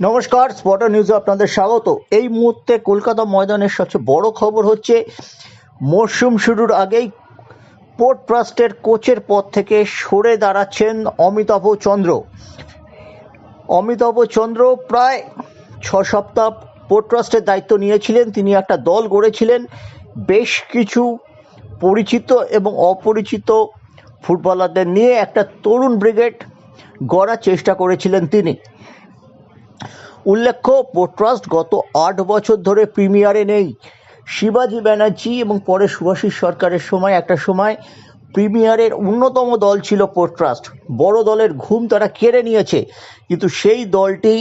নমস্কার স্পটার নিউজে আপনাদের স্বাগত। এই মুহূর্তে কলকাতা ময়দানের সবচেয়ে বড় খবর হচ্ছে, মরশুম শুরুর আগেই পোর্ট ট্রাস্টের কোচের পদ থেকে সরে দাঁড়াচ্ছেন অমিতাভ চন্দ্র। অমিতাভ চন্দ্র প্রায় ছ সপ্তাহ পোর্ট ট্রাস্টের দায়িত্ব নিয়েছিলেন, তিনি একটা দল গড়েছিলেন। বেশ কিছু পরিচিত এবং অপরিচিত ফুটবলারদের নিয়ে একটা তরুণ ব্রিগেড গড়ার চেষ্টা করেছিলেন তিনি। উল্লেখ্য পোর্ট ট্রাস্ট গত আট বছর ধরে প্রিমিয়ারে নেই। শিবাজি ব্যানার্জি এবং পরে সুভাষিস সরকারের সময়, একটা সময় প্রিমিয়ারের অন্যতম দল ছিল পোর্ট ট্রাস্ট বড় দলের ঘুম তারা কেড়ে নিয়েছে, কিন্তু সেই দলটি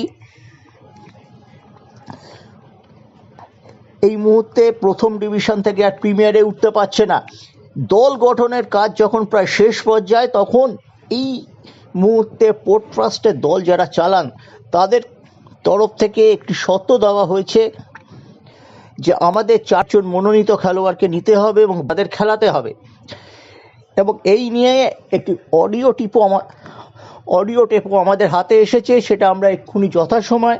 এই মুহূর্তে প্রথম ডিভিশন থেকে আর প্রিমিয়ারে উঠতে পারছে না। দল গঠনের কাজ যখন প্রায় শেষ পর্যায়ে, তখন এই মুহূর্তে পোর্ট ট্রাস্টের দল যারা চালান, তাদের তরফ থেকে একটি শর্ত দেওয়া হয়েছে যে আমাদের চারজন মনোনীত খেলোয়াড়কে নিতে হবে এবং তাদের খেলাতে হবে। এবং এই নিয়ে একটি অডিও টিপও আমার অডিও টেপও আমাদের হাতে এসেছে, সেটা আমরা এক্ষুনি যথাসময়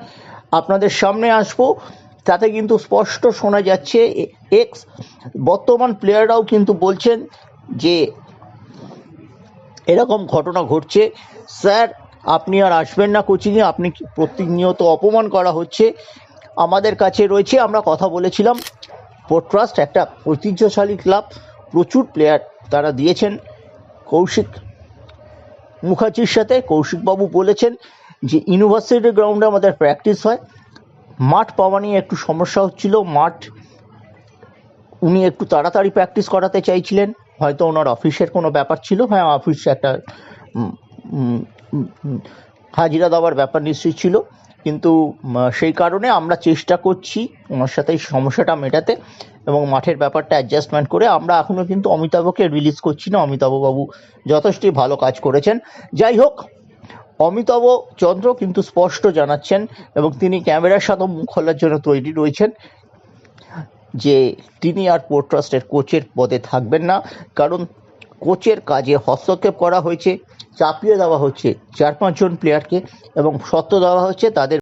আপনাদের সামনে আসব। তাতে কিন্তু স্পষ্ট শোনা যাচ্ছে এক্স বর্তমান প্লেয়াররাও কিন্তু বলছেন যে এরকম ঘটনা ঘটছে। স্যার আপনি আর আসবেন না কোচিংয়ে আপনি প্রতিনিয়ত অপমান করা হচ্ছে? আমাদের কাছে রয়েছে, আমরা কথা বলেছিলাম পোর্ট ট্রাস্ট একটা ঐতিহ্যশালী ক্লাব, প্রচুর প্লেয়ার তারা দিয়েছেন। কৌশিক মুখার্জির সাথে কৌশিকবাবু বলেছেন যে ইউনিভার্সিটি গ্রাউন্ডে আমাদের প্র্যাকটিস হয়। মাঠ পাওয়া নিয়ে একটু সমস্যা হচ্ছিল, মাঠ উনি একটু তাড়াতাড়ি প্র্যাকটিস করাতে চাইছিলেন। হয়তো ওনার অফিসের কোনো ব্যাপার ছিল। হ্যাঁ অফিসে একটা হাজিরা দেওয়ার ব্যাপার নিশ্চয়ই ছিল। কিন্তু সেই কারণে আমরা চেষ্টা করছি ওনার সাথে এই সমস্যাটা মেটাতে এবং মাঠের ব্যাপারটা অ্যাডজাস্টমেন্ট করে আমরা এখনও কিন্তু অমিতাভকে রিলিজ করছি না। অমিতাভবাবু যথেষ্টই ভালো কাজ করেছেন। যাই হোক, অমিতাভ চন্দ্র কিন্তু স্পষ্ট জানাচ্ছেন এবং তিনি ক্যামেরার সাথে মুখ খোলার জন্য তৈরি রয়েছেন যে তিনি আর পোর্ট ট্রাস্টের কোচের পদে থাকবেন না। কারণ কোচের কাজে হস্তক্ষেপ করা হয়েছে, চাপিয়ে দেওয়া হচ্ছে চার পাঁচজন প্লেয়ারকে এবং সত্য দেওয়া হচ্ছে তাদের